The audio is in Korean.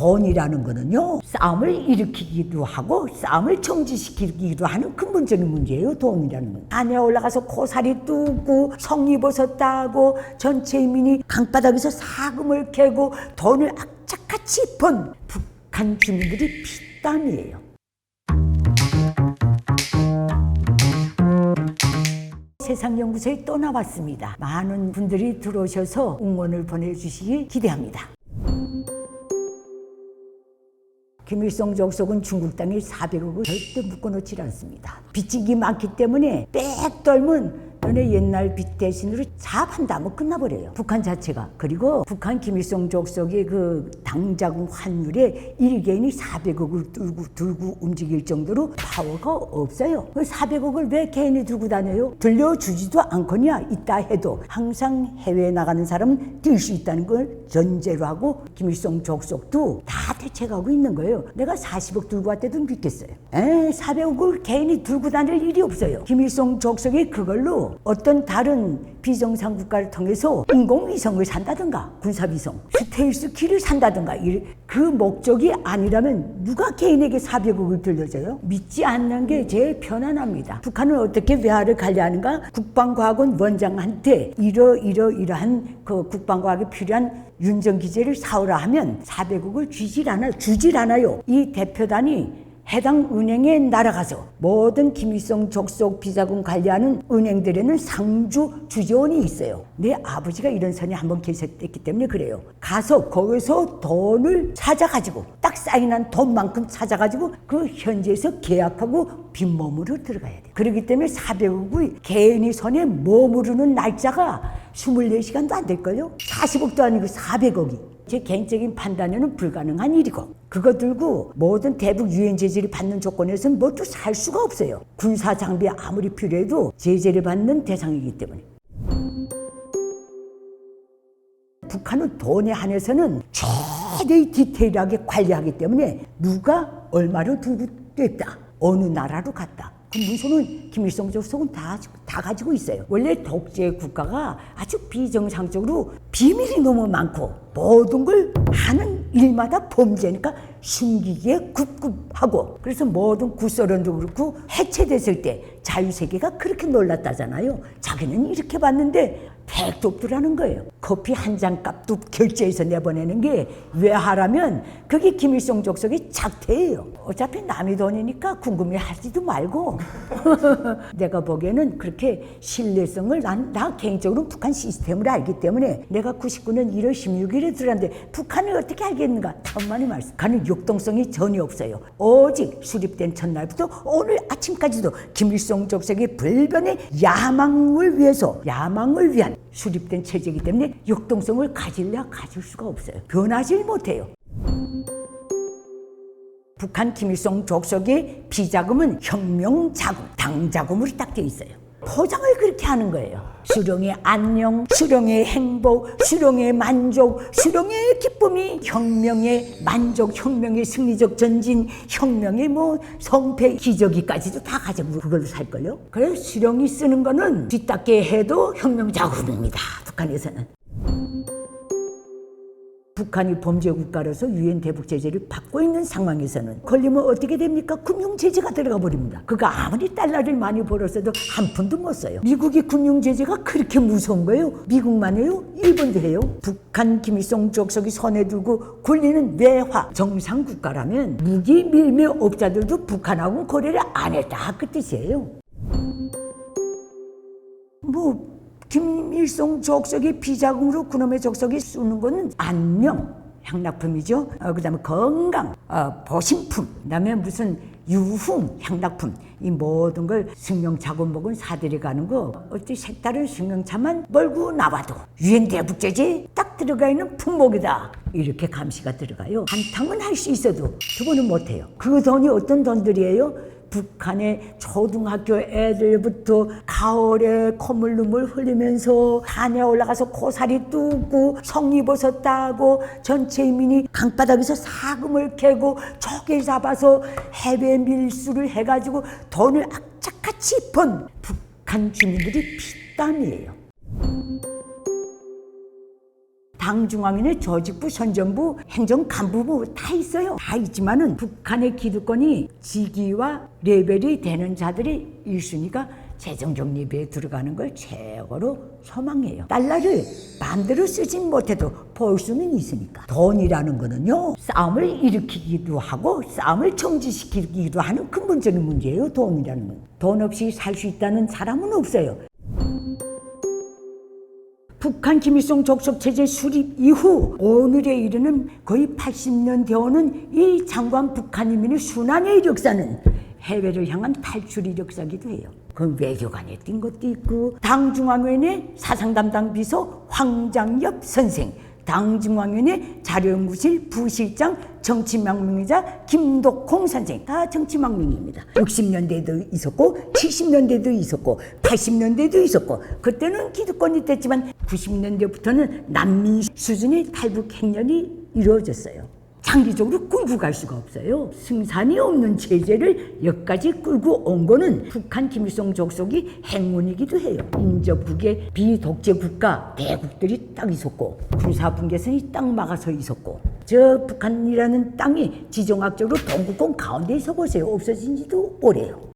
돈이라는 거는요 싸움을 일으키기도 하고 싸움을 정지시키기도 하는 근본적인 문제예요 돈이라는 건 산에 올라가서 고사리 뚜고 성리버섯 따고 전체 인민이 강바닥에서 사금을 캐고 돈을 악착같이 번 북한 주민들이 피땀이에요 세상연구소에 또 나왔습니다. 많은 분들이 들어오셔서 응원을 보내주시기 기대합니다. 김일성 족속은 중국 땅에 400억을 절대 묶어놓지 않습니다. 빚지기 많기 때문에 빽떨 면 너네 옛날 빚 대신으로 사업한다 하면 끝나버려요. 북한 자체가. 그리고 북한 김일성 족속의 그 당자금 환율에 일개인이 400억을 들고, 들고 움직일 정도로 파워가 없어요. 그 400억을 왜 개인이 들고 다녀요? 들려주지도 않거냐 있다 해도 항상 해외에 나가는 사람은 뛸 수 있다는 걸 전제로 하고 김일성 족속도 다 대책하고 있는 거예요. 내가 40억 들고 왔대도 믿겠어요. 에 400억을 개인이 들고 다닐 일이 없어요. 김일성 족속이 그걸로 어떤 다른 비정상 국가를 통해서 인공위성을 산다든가 군사위성, 스테일스 키를 산다든가 이- 그 목적이 아니라면 누가 개인에게 400억을 들려줘요? 믿지 않는 게 제일 편안합니다. 북한은 어떻게 외화를 관리하는가? 국방과학원 원장한테 이러 이러 이러한 그 국방과학에 필요한 윤정 기재를 사오라 하면 400억을 주질 않아 주질 않아요. 이 대표단이 해당 은행에 날아가서 모든 김일성 족속 비자금 관리하는 은행들에는 상주 주재원이 있어요. 내 아버지가 이런 선에 한번 계셨기 때문에 그래요. 가서 거기서 돈을 찾아가지고 딱 사인한 돈만큼 찾아가지고 그 현지에서 계약하고 빈몸으로 들어가야 돼. 그렇기 때문에 400억이 개인이 손에 머무르는 날짜가 24시간도 안 될걸요? 40억도 아니고 400억이. 제 개인적인 판단에는 불가능한 일이고 그거 들고 모든 대북 유엔 제재를 받는 조건에서는 뭐도 살 수가 없어요. 군사 장비 아무리 필요해도 제재를 받는 대상이기 때문에. 북한은 돈에 한해서는 최대의 디테일하게 관리하기 때문에 누가 얼마를 들고 뗐다 어느 나라로 갔다 그 문서는 김일성 족속은 다, 다 가지고 있어요. 원래 독재 국가가 아주 비정상적으로 비밀이 너무 많고 모든 걸 하는 일마다 범죄니까 숨기기에 굽굽하고 그래서 모든 구소련도 그렇고 해체됐을 때 자유세계가 그렇게 놀랐다잖아요. 자기는 이렇게 봤는데 택도 없더라는 거예요. 커피 한 잔 값도 결제해서 내보내는 게 외화라면 그게 김일성 족속의 작태예요. 어차피 남의 돈이니까 궁금해 하지도 말고 내가 보기에는 그렇게 신뢰성을 난, 나 개인적으로 북한 시스템을 알기 때문에 내가 99년 1월 16일에 들었는데 북한을 어떻게 알겠는가? 천만의 말씀. 가는 역동성이 전혀 없어요. 오직 수립된 첫날부터 오늘 아침까지도 김일성 족속의 불변의 야망을 위해서 야망을 위한 수립된 체제이기 때문에 역동성을 가질려 가질 수가 없어요. 변하지 못해요. 북한 김일성 족속의 비자금은 혁명 자금, 당 자금으로 딱 돼 있어요. 포장을 그렇게 하는 거예요. 수령의 안녕, 수령의 행복, 수령의 만족, 수령의 기쁨이 혁명의 만족, 혁명의 승리적 전진, 혁명의 뭐 성패, 기저귀까지도 다 가지고 그걸로 살걸요. 그래서 수령이 쓰는 거는 뒤닦게 해도 혁명 자금입니다. 북한에서는. 북한이 범죄 국가로서 유엔 대북 제재를 받고 있는 상황에서는 걸리면 어떻게 됩니까? 금융 제재가 들어가 버립니다. 그가 아무리 달러를 많이 벌었어도 한 푼도 못 써요. 미국이 금융 제재가 그렇게 무서운 거예요? 미국만 해요? 일본도 해요? 북한 김일성 족속이 손에 들고 굴리는 외화 정상 국가라면 무기 밀매 업자들도 북한하고 거래를 안 했다 그 뜻이에요. 뭐 김일성 족속이 비자금으로 그놈의 족속이 쓰는 거는 안녕 향락품이죠. 어, 그다음에 건강, 어, 보신품, 그다음에 무슨 유흥 향락품 이 모든 걸 승용차고 먹은 사들이 가는 거 어찌 색다른 승용차만 몰고 나와도 유엔 대북 제재 딱 들어가 있는 품목이다 이렇게 감시가 들어가요. 한탕은 할 수 있어도 두 번은 못해요. 그 돈이 어떤 돈들이에요? 북한의 초등학교 애들부터 가을에 콧물눈물 흘리면서 산에 올라가서 고사리 뚜고 성리버섯 따고 전체 인민이 강바닥에서 사금을 캐고 조개 잡아서 해외 밀수를 해가지고 돈을 악착같이 번 북한 주민들이 피땀이에요. 당 중앙위원회 조직부, 선전부, 행정 간부부 다 있어요. 다 있지만은 북한의 기득권이 직위와 레벨이 되는 자들이 일순위가 재정정립에 들어가는 걸 최고로 소망해요. 달러를 마음대로 쓰진 못해도 벌 수는 있으니까. 돈이라는 거는요, 싸움을 일으키기도 하고 싸움을 정지시키기도 하는 근본적인 문제예요, 돈이라는 건. 돈 없이 살 수 있다는 사람은 없어요. 북한 김일성 족속 체제 수립 이후 오늘에 이르는 거의 80년 되어오는 이 장관 북한 이민의 순환의 이력사는 해외를 향한 탈출 이력사기도 해요. 그 외교관에 뛴 것도 있고 당중앙위원회 사상 담당 비서 황장엽 선생, 당중앙위원회 자료연구실 부실장 정치망명이자 김덕홍 선생 다 정치망명입니다. 60년대도 있었고 70년대도 있었고 80년대도 있었고 그때는 기득권이 됐지만 90년대부터는 난민 수준의 탈북 행렬이 이루어졌어요. 장기적으로 끌고 갈 수가 없어요. 승산이 없는 체제를 여기까지 끌고 온 거는 북한 김일성 족속이 행운이기도 해요. 인접국의 비독재 국가 대국들이 딱 있었고 군사 분계선이 딱 막아서 있었고 저 북한이라는 땅이 지정학적으로 동국권 가운데 있어 보세요. 없어진 지도 오래요.